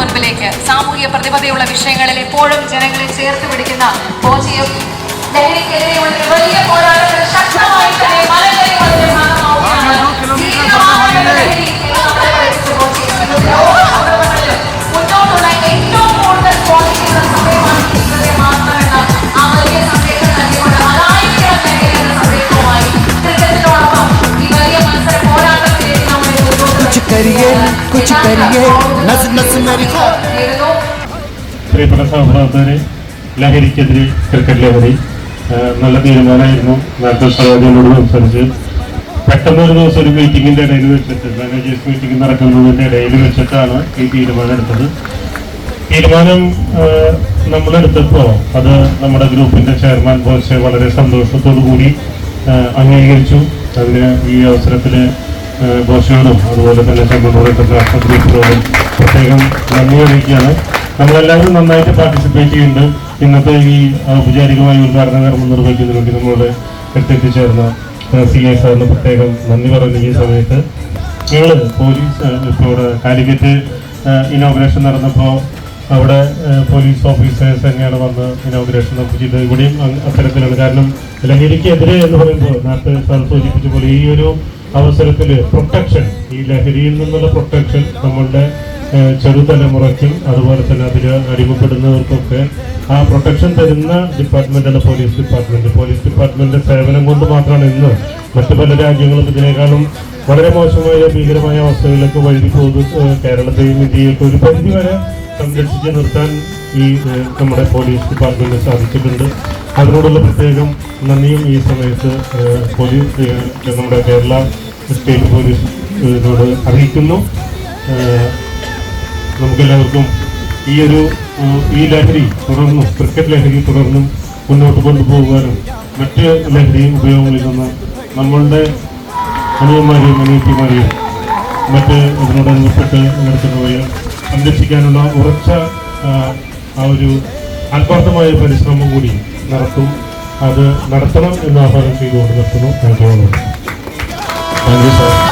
മുൻപിലേക്ക് സാമൂഹിക പ്രതിബദ്ധതയുള്ള വിഷയങ്ങളിൽ എപ്പോഴും ജനങ്ങളെ ചേർത്ത് പിടിക്കുന്ന ബോജിയും ലഹരിക്കെതിരെയുള്ള വലിയ പോരാട്ടങ്ങൾ ശക്തമായി കുച്ചിപ്പരിയേ കുച്ചിപ്പരിയേ നസ് നസ് മരിക്കോ പ്രിയപ്പെട്ട സഹപ്രവർത്തകരെ ലഹരിക്കെതിരെ ക്രിക്കറ്റ് ലഹരി നല്ല തീരുമാനമായിരുന്നു. നേരത്തെ സഹോദരനോട് സംസാരിച്ച് പെട്ടെന്ന് ഒരു ദിവസം ഒരു മീറ്റിങ്ങിന്റെ ഇടയിൽ വെച്ചിട്ട് മാനേജേഴ്സ് മീറ്റിംഗ് നടക്കുന്നതിന്റെ ഇടയിൽ വെച്ചിട്ടാണ് ഈ തീരുമാനം എടുത്തത്. തീരുമാനം നമ്മളെടുത്തപ്പോൾ അത് നമ്മുടെ ഗ്രൂപ്പിന്റെ ചെയർമാൻ ബോസ് വളരെ സന്തോഷത്തോടു കൂടി അംഗീകരിച്ചു. അതിന് ഈ അവസരത്തിൽ ബോസിനോടും അതുപോലെ തന്നെ ഇന്റർനാഷണൽ ഗ്രൂപ്പിനോടും പ്രത്യേകം നന്ദി അറിയിക്കുകയാണ് നമ്മളെല്ലാവരും നന്നായിട്ട് പാർട്ടിസിപ്പേറ്റ് ചെയ്യുന്നുണ്ട്. ഇന്നത്തെ ഈ ഔപചാരികമായ ഉദ്ഘാടന കർമ്മം നിർവഹിക്കുന്നതിന് വേണ്ടി നമ്മളുടെ എത്തിച്ചേർന്ന സി ഐ സാറിന് പ്രത്യേകം നന്ദി പറയുന്ന ഈ സമയത്ത്. ഞങ്ങൾ പോലീസ് ഇപ്പോൾ ഇവിടെ കാലിക്കറ്റ് ഇനോഗ്രേഷൻ നടന്നപ്പോൾ അവിടെ പോലീസ് ഓഫീസേഴ്സ് തന്നെയാണ് വന്ന് ഇനോഗ്രേഷൻ നമുക്ക് ചെയ്തത്. ഇവിടെയും അത്തരത്തിലാണ്. കാരണം ലഹരിക്കെതിരെ എന്ന് പറയുമ്പോൾ നേരത്തെ സാർ സൂചിപ്പിച്ച പോലെ ഈ ഒരു അവസരത്തിൽ പ്രൊട്ടക്ഷൻ ഈ ലഹരിയിൽ നിന്നുള്ള പ്രൊട്ടക്ഷൻ നമ്മളുടെ ചെറുതലമുറയ്ക്കും അതുപോലെ തന്നെ അതിൽ അടിമപ്പെടുന്നവർക്കൊക്കെ ആ പ്രൊട്ടക്ഷൻ തരുന്ന ഡിപ്പാർട്ട്മെന്റാണ് പോലീസ് ഡിപ്പാർട്ട്മെന്റ് പോലീസ് ഡിപ്പാർട്ട്മെന്റ് സേവനം കൊണ്ട് മാത്രമാണ് ഇന്ന് മറ്റു പല രാജ്യങ്ങളും ഇതിനേക്കാളും വളരെ മോശമായ ഭീകരമായ അവസ്ഥകളിലേക്ക് വഴുതി പോകുന്നത് കേരളത്തെയും ഇന്ത്യയൊക്കെ ഒരു പരിധി വരെ സംരക്ഷിച്ച് നിർത്താൻ ഈ നമ്മുടെ പോലീസ് ഡിപ്പാർട്ട്മെന്റ് സാധിച്ചിട്ടുണ്ട് അതിനോടുള്ള പ്രത്യേകം നന്ദിയും ഈ സമയത്ത് പോലീസ് നമ്മുടെ കേരള സ്റ്റേറ്റ് പോലീസിനോട് അറിയിക്കുന്നു. നമുക്കെല്ലാവർക്കും ഈ ഒരു ഈ ലഹരി തുടർന്നും ക്രിക്കറ്റ് ലഹരി തുടർന്നും മുന്നോട്ട് കൊണ്ടുപോകാനും മറ്റ് ലഹരി ഉപയോഗങ്ങളിൽ നിന്ന് നമ്മളുടെ അനിയന്മാരെയും അനിയത്തിമാരെയും മറ്റ് ഇതിനോടനുബന്ധപ്പെട്ട് നടത്തുന്നവയെ സംരക്ഷിക്കാനുള്ള ഉറച്ച ആ ഒരു ആത്മാർത്ഥമായ പരിശ്രമം കൂടി നടത്തും. അത് നടത്തണം എന്ന് ആഹ്വാനം ചെയ്തുകൊണ്ട് നിർത്തുന്നു. Thank you sir.